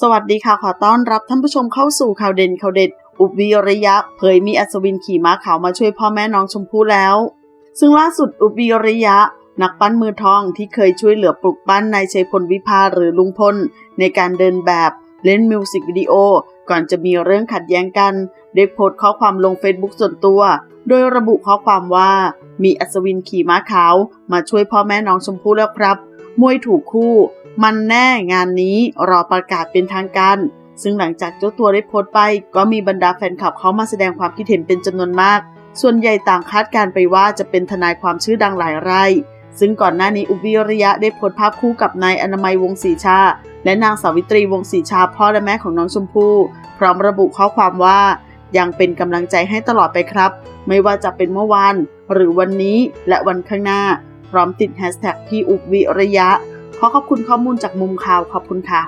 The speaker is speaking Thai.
สวัสดีค่ะ ขอต้อนรับท่านผู้ชมเข้าสู่ข่าวเด่นข่าวเด็ด อุบวิริยะ เผยมีอัศวินขี่ม้าขาวมาช่วยพ่อแม่น้องชมพู่แล้ว ซึ่งล่าสุดอุบวิริยะ นักปั้นมือทองที่เคยช่วยเหลือปลุกปั้นนายชัยพลวิภาหรือลุงพล ในการเดินแบบเล่นมิวสิกวิดีโอ ก่อนจะมีเรื่องขัดแย้งกัน ได้โพสต์ข้อความลงเฟซบุ๊กส่วนตัว โดยระบุข้อความว่า มีอัศวินขี่ม้าขาว มาช่วยพ่อแม่น้องชมพู่แล้วครับ มวยถูกคู่ มันแน่งานนี้รอประกาศเป็นทางการ ซึ่งหลังจากเจ้าตัวได้โพสต์ไป ก็มีบรรดาแฟนคลับเขามาแสดงความคิดเห็นเป็นจำนวนมาก ส่วนใหญ่ต่างคาดการไปว่าจะเป็นทนายความชื่อดังหลายรายซึ่งก่อนหน้านี้อุบิริยะได้โพสต์ภาพคู่กับนายอนามัยวงศรีชา และนางสาวิตรีวงศ์ศรีชาพ่อและแม่ของน้องชมพู่พร้อมระบุข้อความว่า ยังเป็นกำลังใจให้ตลอดไปครับ ไม่ว่าจะเป็นเมื่อวานหรือวันนี้และวันข้างหน้า พร้อมติดแฮชแท็กพี่อุบวิระยะ ขอขอบคุณข้อมูลจากมุมข่าวขอบคุณค่ะ